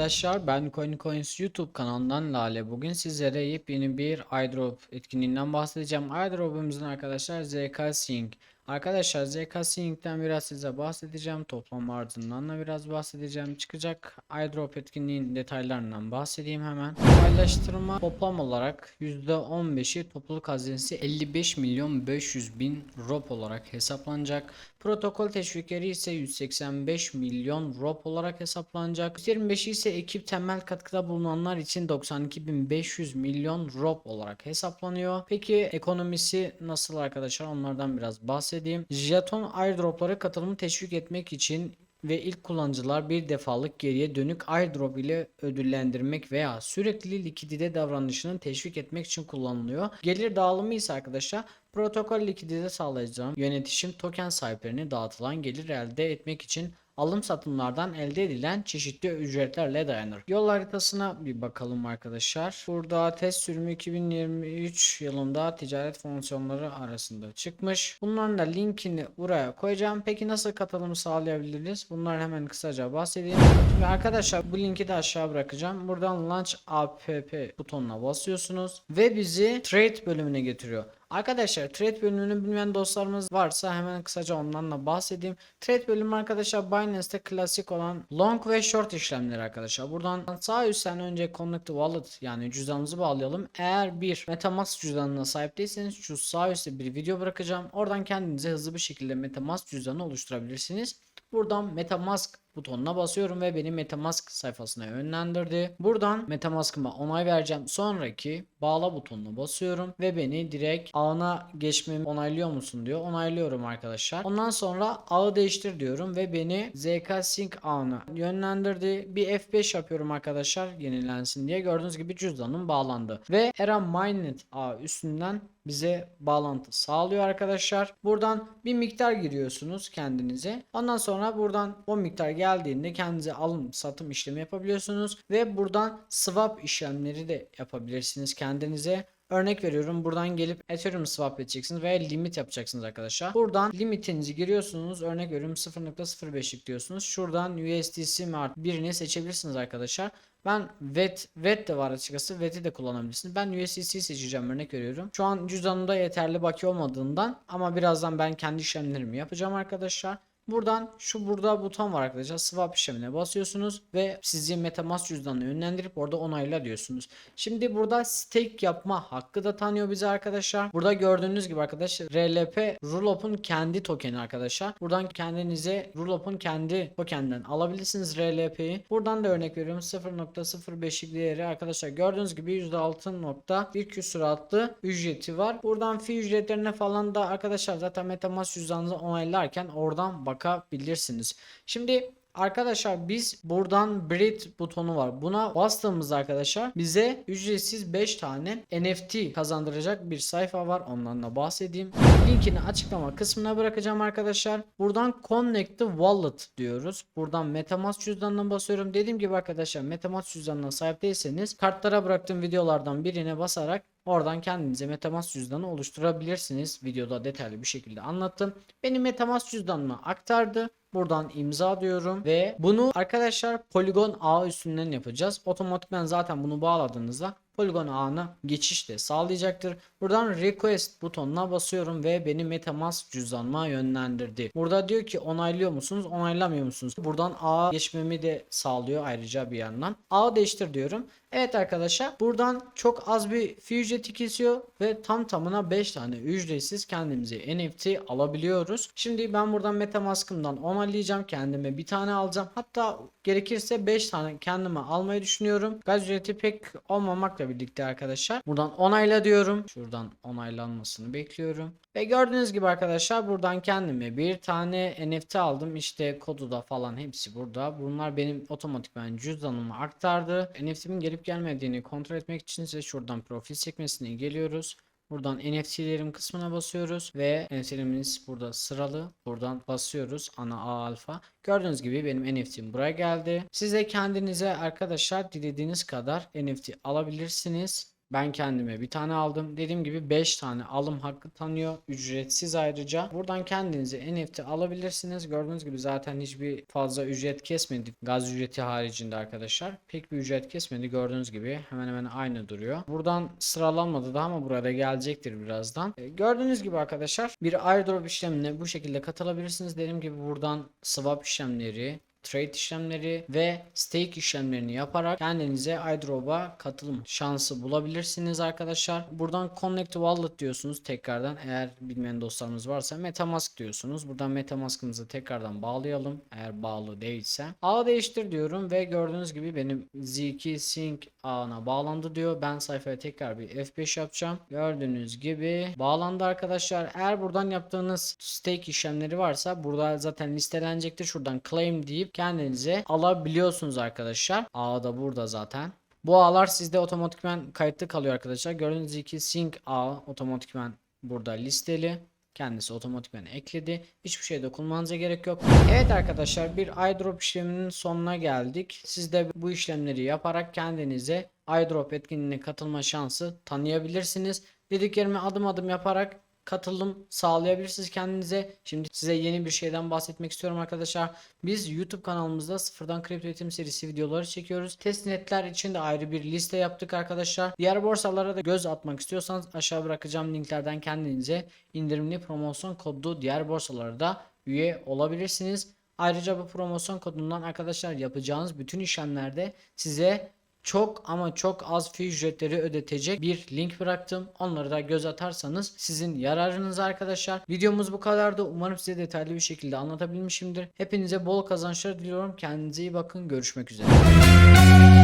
arkadaşlar ben CoinCoins YouTube kanalından Lale. Bugün sizlere yepyeni bir airdrop etkinliğinden bahsedeceğim. Airdrop'umuzun arkadaşlar ZK Sync. Arkadaşlar ZK Sync'ten biraz size bahsedeceğim. Toplam ardından da biraz bahsedeceğim. Çıkacak airdrop etkinliğin detaylarından bahsedeyim hemen. Paylaştırma toplam olarak %15'i topluluk hazinesi 55 milyon 500 bin ROP olarak hesaplanacak. Protokol teşvikleri ise 185 milyon ROP olarak hesaplanacak. 125'i ise ekip temel katkıda bulunanlar için 92.500 milyon ROP olarak hesaplanıyor. Peki ekonomisi nasıl arkadaşlar onlardan biraz bahsedeyim. Jeton airdroplara katılımı teşvik etmek için ve ilk kullanıcılar bir defalık geriye dönük airdrop ile ödüllendirmek veya sürekli likidite davranışını teşvik etmek için kullanılıyor. Gelir dağılımı ise arkadaşlar protokol likidite sağlayacağım yönetişim token sahiplerine dağıtılan gelir elde etmek için alım satımlardan elde edilen çeşitli ücretlerle dayanır. Yol haritasına bir bakalım arkadaşlar. Burada test sürümü 2023 yılında ticaret fonksiyonları arasında çıkmış. Bunların da linkini buraya koyacağım. Peki nasıl katılım sağlayabiliriz? Bunlar hemen kısaca bahsedeyim. Ve arkadaşlar bu linki de aşağı bırakacağım. Buradan Launch App butonuna basıyorsunuz ve bizi Trade bölümüne getiriyor. Arkadaşlar trade bölümünü bilmeyen dostlarımız varsa hemen kısaca ondan da bahsedeyim. Trade bölümü arkadaşlar Binance'te klasik olan long ve short işlemleri arkadaşlar. Buradan sağ üstten önce connect wallet yani cüzdanınızı bağlayalım. Eğer bir Metamask cüzdanına sahip değilseniz şu sağ üstte bir video bırakacağım. Oradan kendinize hızlı bir şekilde Metamask cüzdanı oluşturabilirsiniz. Buradan Metamask butonuna basıyorum ve beni Metamask sayfasına yönlendirdi. Buradan Metamask'ıma onay vereceğim. Sonraki bağla butonuna basıyorum ve beni direkt ağına geçmemi onaylıyor musun diyor. Onaylıyorum arkadaşlar. Ondan sonra ağı değiştir diyorum ve beni ZK Sync ağına yönlendirdi. Bir F5 yapıyorum arkadaşlar yenilensin diye. Gördüğünüz gibi cüzdanım bağlandı. Ve Era Mainnet ağı üstünden bize bağlantı sağlıyor arkadaşlar. Buradan bir miktar giriyorsunuz kendinize. Ondan sonra buradan o miktar geldiğinde kendinize alım satım işlemi yapabiliyorsunuz ve buradan swap işlemleri de yapabilirsiniz kendinize. Örnek veriyorum buradan gelip Ethereum swap edeceksiniz veya limit yapacaksınız arkadaşlar. Buradan limitinizi giriyorsunuz. Örnek veriyorum 0.05'lik diyorsunuz. Şuradan USDC Mart birini seçebilirsiniz arkadaşlar. Ben VET, VET de var açıkçası. VET'i de kullanabilirsiniz. Ben USDC seçeceğim örnek veriyorum. Şu an cüzdanımda yeterli bakiye olmadığından ama birazdan ben kendi işlemlerimi yapacağım arkadaşlar. Buradan şu burada buton var arkadaşlar. Swap işlemine basıyorsunuz ve sizi MetaMask cüzdanına yönlendirip orada onayla diyorsunuz. Şimdi burada stake yapma hakkı da tanıyor bize arkadaşlar. Burada gördüğünüz gibi arkadaşlar RLP Rulop'un kendi tokeni arkadaşlar. Buradan kendinize Rulop'un kendi tokenden alabilirsiniz RLP'yi. Buradan da örnek veriyorum 0.05'lik değeri arkadaşlar gördüğünüz gibi %6.1 küsuratlı ücreti var. Buradan fi ücretlerine falan da arkadaşlar zaten MetaMask cüzdanınızı onaylarken oradan bakabilirsiniz. Şimdi Arkadaşlar biz buradan Breed butonu var. Buna bastığımızda arkadaşlar bize ücretsiz 5 tane NFT kazandıracak bir sayfa var. Ondan da bahsedeyim. Linkini açıklama kısmına bırakacağım arkadaşlar. Buradan Connect the Wallet diyoruz. Buradan Metamask cüzdanına basıyorum. Dediğim gibi arkadaşlar Metamask cüzdanına sahip değilseniz kartlara bıraktığım videolardan birine basarak Oradan kendinize Metamask cüzdanı oluşturabilirsiniz. Videoda detaylı bir şekilde anlattım. Benim Metamask cüzdanıma aktardı. Buradan imza diyorum ve bunu arkadaşlar Polygon ağ üstünden yapacağız. Otomatikman zaten bunu bağladığınızda Polygon ağına geçiş de sağlayacaktır. Buradan request butonuna basıyorum ve beni Metamask cüzdanıma yönlendirdi. Burada diyor ki onaylıyor musunuz onaylamıyor musunuz? Buradan ağa geçmemi de sağlıyor ayrıca bir yandan. Ağı değiştir diyorum. Evet arkadaşlar buradan çok az bir fee ücreti kesiyor ve tam tamına 5 tane ücretsiz kendimize NFT alabiliyoruz. Şimdi ben buradan Metamask'ımdan onaylayacağım. Kendime bir tane alacağım. Hatta gerekirse 5 tane kendime almayı düşünüyorum. Gaz ücreti pek olmamakla birlikte arkadaşlar. Buradan onayla diyorum. Şuradan onaylanmasını bekliyorum. Ve gördüğünüz gibi arkadaşlar buradan kendime bir tane NFT aldım. İşte kodu da falan hepsi burada. Bunlar benim otomatikman cüzdanıma aktardı. NFT'min gelip gelmediğini kontrol etmek için ise şuradan profil sekmesine geliyoruz. Buradan NFT'lerim kısmına basıyoruz ve NFT'lerimiz burada sıralı. Buradan basıyoruz ana A alfa. Gördüğünüz gibi benim NFT'm buraya geldi. Siz de kendinize arkadaşlar dilediğiniz kadar NFT alabilirsiniz. Ben kendime bir tane aldım. Dediğim gibi 5 tane alım hakkı tanıyor. Ücretsiz ayrıca. Buradan kendinize NFT alabilirsiniz. Gördüğünüz gibi zaten hiçbir fazla ücret kesmedi. Gaz ücreti haricinde arkadaşlar. Pek bir ücret kesmedi. Gördüğünüz gibi hemen hemen aynı duruyor. Buradan sıralanmadı da ama burada gelecektir birazdan. E, gördüğünüz gibi arkadaşlar bir airdrop işlemine bu şekilde katılabilirsiniz. Dediğim gibi buradan swap işlemleri, trade işlemleri ve stake işlemlerini yaparak kendinize iDrop'a katılım şansı bulabilirsiniz arkadaşlar. Buradan connect wallet diyorsunuz tekrardan eğer bilmeyen dostlarımız varsa metamask diyorsunuz. Buradan metamask'ımızı tekrardan bağlayalım eğer bağlı değilse. Ağ değiştir diyorum ve gördüğünüz gibi benim Z2 Sync ağına bağlandı diyor. Ben sayfaya tekrar bir F5 yapacağım. Gördüğünüz gibi bağlandı arkadaşlar. Eğer buradan yaptığınız stake işlemleri varsa burada zaten listelenecektir. Şuradan claim deyip kendinize alabiliyorsunuz arkadaşlar. Ağ da burada zaten. Bu ağlar sizde otomatikman kayıtlı kalıyor arkadaşlar. Gördüğünüz gibi sync ağ otomatikman burada listeli. Kendisi otomatikman ekledi. Hiçbir şey dokunmanıza gerek yok. Evet arkadaşlar bir iDrop işleminin sonuna geldik. Siz de bu işlemleri yaparak kendinize iDrop etkinliğine katılma şansı tanıyabilirsiniz. Dediklerimi adım adım yaparak katılım sağlayabilirsiniz kendinize. Şimdi size yeni bir şeyden bahsetmek istiyorum arkadaşlar. Biz YouTube kanalımızda sıfırdan kripto eğitim serisi videoları çekiyoruz. Testnetler için de ayrı bir liste yaptık arkadaşlar. Diğer borsalara da göz atmak istiyorsanız aşağı bırakacağım linklerden kendinize indirimli promosyon kodu diğer borsalara da üye olabilirsiniz. Ayrıca bu promosyon kodundan arkadaşlar yapacağınız bütün işlemlerde size çok ama çok az fi ücretleri ödetecek bir link bıraktım. Onları da göz atarsanız sizin yararınız arkadaşlar. Videomuz bu kadardı. Umarım size detaylı bir şekilde anlatabilmişimdir. Hepinize bol kazançlar diliyorum. Kendinize iyi bakın. Görüşmek üzere.